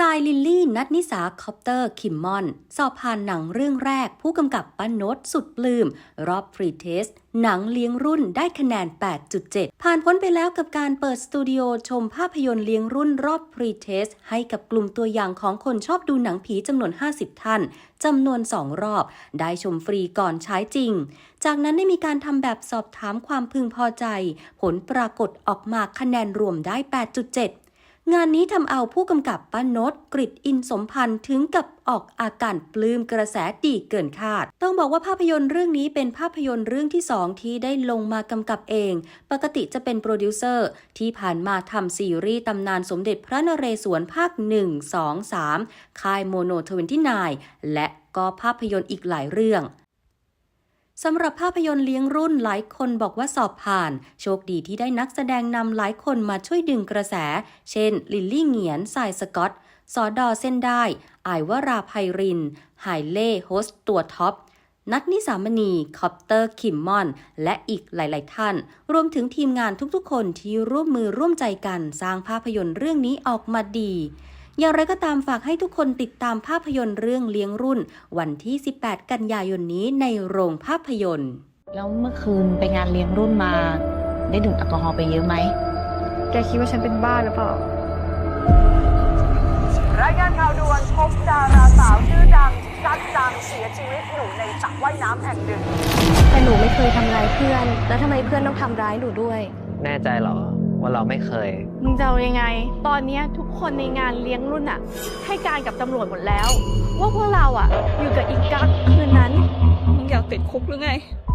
ทรายลิลลี่นัทนิสาคอปเตอร์คิมมอน สอบผ่านหนังเรื่องแรก ผู้กำกับป้าโนตสุดปลืม้มรอบพรีเทส หนังเลี้ยงรุ่นได้คะแนน 8.7 ผ่านพ้นไปแล้วกับการเปิดสตูดิโอชมภาพยนตร์เลี้ยงรุ่นรอบพรีเทส ให้กับกลุ่มตัวอย่างของคนชอบดูหนังผีจำนวน 50 ท่านจำนวน 2 รอบ ได้ชมฟรีก่อนใช้จริง จากนั้นได้มีการทำแบบสอบถามความพึงพอใจ ผลปรากฏออกมาคะแนนรวมได้ 8.7 งานนี้ทำเอาผู้กำกับป้านตกริดอินสมพันธ์ถึงกับออกอาการปลื้มกระแสดีเกินคาด ต้องบอกว่าภาพยนตร์เรื่องนี้เป็นภาพยนตร์เรื่องที่สองที่ได้ลงมากำกับเอง ปกติจะเป็นโปรดิวเซอร์ ที่ผ่านมาทำซีรีส์ตำนานสมเด็จพระนเรศวรภาค 1 2 3 ค่ายโมโนทเวนที่นและก็ภาพยนตร์อีกหลายเรื่อง สำหรับภาพยนตร์เลี้ยงรุ่นหลายคนบอกว่าสอบผ่าน โชคดีที่ได้นักแสดงนำหลายคนมาช่วยดึงกระแส เช่น ลิลลี่เหงียนสายสกอตสอดอเส้นได้ อายวราไพรินไฮเล่โฮสต์ตัวท็อป นัทนิสามณี คอปเตอร์คิมมอน และอีกหลาย ๆ ท่าน รวมถึงทีมงานทุกๆ คนที่ร่วมมือร่วมใจกัน สร้างภาพยนตร์เรื่องนี้ออกมาดี อย่างไรก็ตามฝากให้ทุกคนติดตามภาพยนตร์เรื่องเลี้ยงรุ่น วันที่ 18 กันยายนนี้ในโรงภาพยนตร์ แล้วเมื่อคืนไปงานเลี้ยงรุ่นมา ได้ดื่มแอลกอฮอล์ไปเยอะไหม แกคิดว่าฉันเป็นบ้าหรือเปล่า รายงานข่าวด่วนพบดาราสาวชื่อดังกัดจังเสียชีวิตอยู่ในสระว่ายน้ำแห่งหนึ่ง แต่หนูไม่เคยทำร้ายเพื่อน แล้วทำไมเพื่อนต้องทำร้ายหนูด้วย แน่ใจเหรอ ว่าเราไม่เคย มึงจะเอายังไง ตอนเนี้ยทุกคนในงานเลี้ยงรุ่นอะให้การกับตำรวจหมดแล้ว ว่าพวกเราอะอยู่กับอีกั๊กคืนนั้น มึงอยากติดคุกหรือไง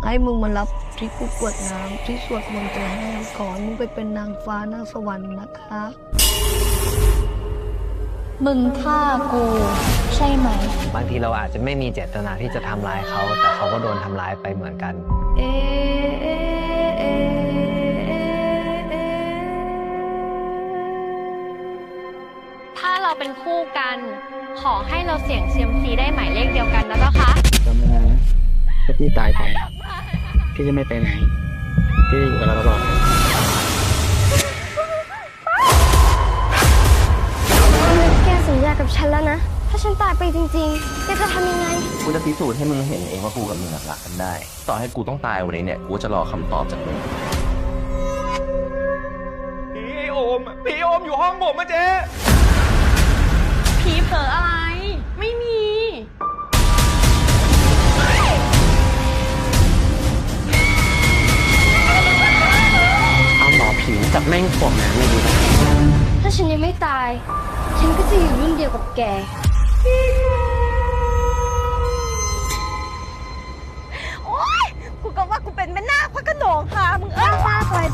ให้มึงมารับที่กูกรวดน้ำที่สวดมนต์ไปให้ขอให้มึงไปเป็นนางฟ้านางสวรรค์นะคะ มึงฆ่ากูใช่ไหม บางทีเราอาจจะไม่มีเจตนาที่จะทำร้ายเขา แต่เขาก็โดนทำร้ายไปเหมือนกัน เอเอเอเอ เราเป็นคู่กัน ขอให้เราเสี่ยงเซียมซีได้หมายเลขเดียวกันนะเจ้าคะจำไว้นะถ้าพี่ตายไปพี่จะไม่ไปไหน พี่จะอยู่กับเราตลอดแกสัญญากับฉันแล้วนะ ถ้าฉันตายไปจริงๆแกจะทำยังไง กูจะพิสูจน์ให้มึงเห็นเองว่ากูกับมึงอะรักกันได้ ต่อให้กูต้องตายวันนี้เนี่ย กูจะรอคำตอบจากมึงพี่โอม พี่โอมอยู่ห้องผมอะเจ๊ จับแม่งถ่วงน้ำไม่ดีนะถ้าฉันยังไม่ตาย ฉันก็จะอยู่รุ่นเดียวกับแก โอ๊ย กูก็ว่ากูเป็นแม่นาคพระโขนงค่ะ มึงเอ้ย ป้าปล่อย